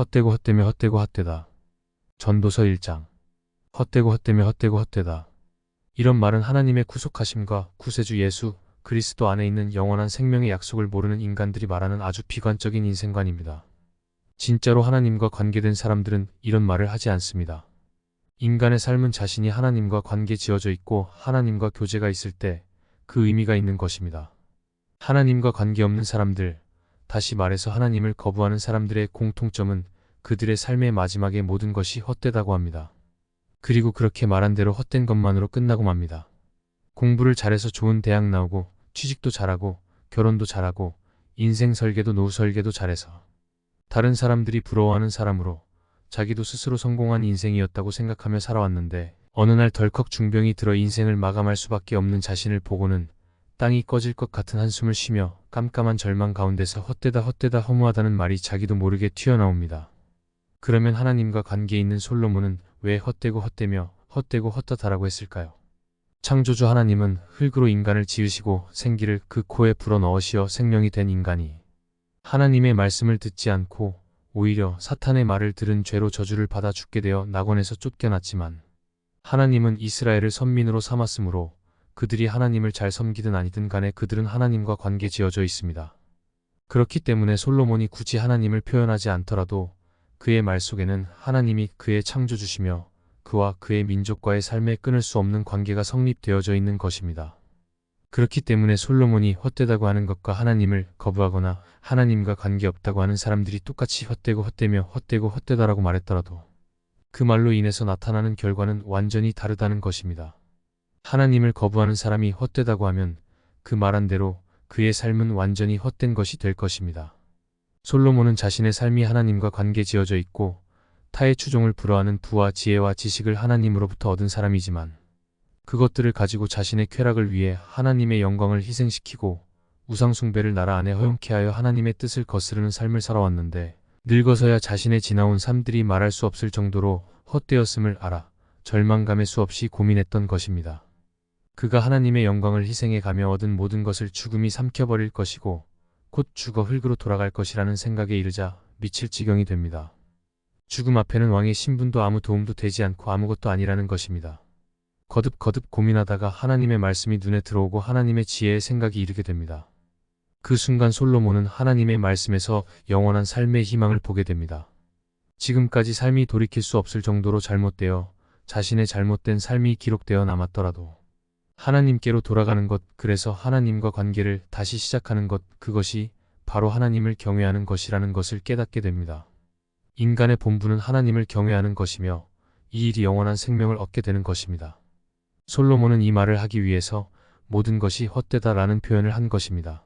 헛되고 헛되며 헛되고 헛되다. 전도서 1장. 헛되고 헛되며 헛되고 헛되다. 이런 말은 하나님의 구속하심과 구세주 예수 그리스도 안에 있는 영원한 생명의 약속을 모르는 인간들이 말하는 아주 비관적인 인생관입니다. 진짜로 하나님과 관계된 사람들은 이런 말을 하지 않습니다. 인간의 삶은 자신이 하나님과 관계 지어져 있고 하나님과 교제가 있을 때 그 의미가 있는 것입니다. 하나님과 관계없는 사람들, 다시 말해서 하나님을 거부하는 사람들의 공통점은 그들의 삶의 마지막에 모든 것이 헛되다고 합니다. 그리고 그렇게 말한 대로 헛된 것만으로 끝나고 맙니다. 공부를 잘해서 좋은 대학 나오고 취직도 잘하고 결혼도 잘하고 인생 설계도 노후 설계도 잘해서 다른 사람들이 부러워하는 사람으로 자기도 스스로 성공한 인생이었다고 생각하며 살아왔는데 어느 날 덜컥 중병이 들어 인생을 마감할 수밖에 없는 자신을 보고는 땅이 꺼질 것 같은 한숨을 쉬며 깜깜한 절망 가운데서 헛되다 헛되다 허무하다는 말이 자기도 모르게 튀어나옵니다. 그러면 하나님과 관계 있는 솔로몬은 왜 헛되고 헛되며 헛되고 헛다다라고 했을까요? 창조주 하나님은 흙으로 인간을 지으시고 생기를 그 코에 불어넣으시어 생명이 된 인간이 하나님의 말씀을 듣지 않고 오히려 사탄의 말을 들은 죄로 저주를 받아 죽게 되어 낙원에서 쫓겨났지만 하나님은 이스라엘을 선민으로 삼았으므로 그들이 하나님을 잘 섬기든 아니든 간에 그들은 하나님과 관계 지어져 있습니다. 그렇기 때문에 솔로몬이 굳이 하나님을 표현하지 않더라도 그의 말 속에는 하나님이 그의 창조주시며 그와 그의 민족과의 삶에 끊을 수 없는 관계가 성립되어져 있는 것입니다. 그렇기 때문에 솔로몬이 헛되다고 하는 것과 하나님을 거부하거나 하나님과 관계없다고 하는 사람들이 똑같이 헛되고 헛되며 헛되고 헛되다라고 말했더라도 그 말로 인해서 나타나는 결과는 완전히 다르다는 것입니다. 하나님을 거부하는 사람이 헛되다고 하면 그 말한 대로 그의 삶은 완전히 헛된 것이 될 것입니다. 솔로몬은 자신의 삶이 하나님과 관계 지어져 있고 타의 추종을 불허하는 부와 지혜와 지식을 하나님으로부터 얻은 사람이지만 그것들을 가지고 자신의 쾌락을 위해 하나님의 영광을 희생시키고 우상숭배를 나라 안에 허용케 하여 하나님의 뜻을 거스르는 삶을 살아왔는데 늙어서야 자신의 지나온 삶들이 말할 수 없을 정도로 헛되었음을 알아 절망감에 수없이 고민했던 것입니다. 그가 하나님의 영광을 희생해 가며 얻은 모든 것을 죽음이 삼켜버릴 것이고 곧 죽어 흙으로 돌아갈 것이라는 생각에 이르자 미칠 지경이 됩니다. 죽음 앞에는 왕의 신분도 아무 도움도 되지 않고 아무것도 아니라는 것입니다. 거듭거듭 고민하다가 하나님의 말씀이 눈에 들어오고 하나님의 지혜의 생각이 이르게 됩니다. 그 순간 솔로몬은 하나님의 말씀에서 영원한 삶의 희망을 보게 됩니다. 지금까지 삶이 돌이킬 수 없을 정도로 잘못되어 자신의 잘못된 삶이 기록되어 남았더라도 하나님께로 돌아가는 것, 그래서 하나님과 관계를 다시 시작하는 것, 그것이 바로 하나님을 경외하는 것이라는 것을 깨닫게 됩니다. 인간의 본분은 하나님을 경외하는 것이며 이 일이 영원한 생명을 얻게 되는 것입니다. 솔로몬은 이 말을 하기 위해서 모든 것이 헛되다라는 표현을 한 것입니다.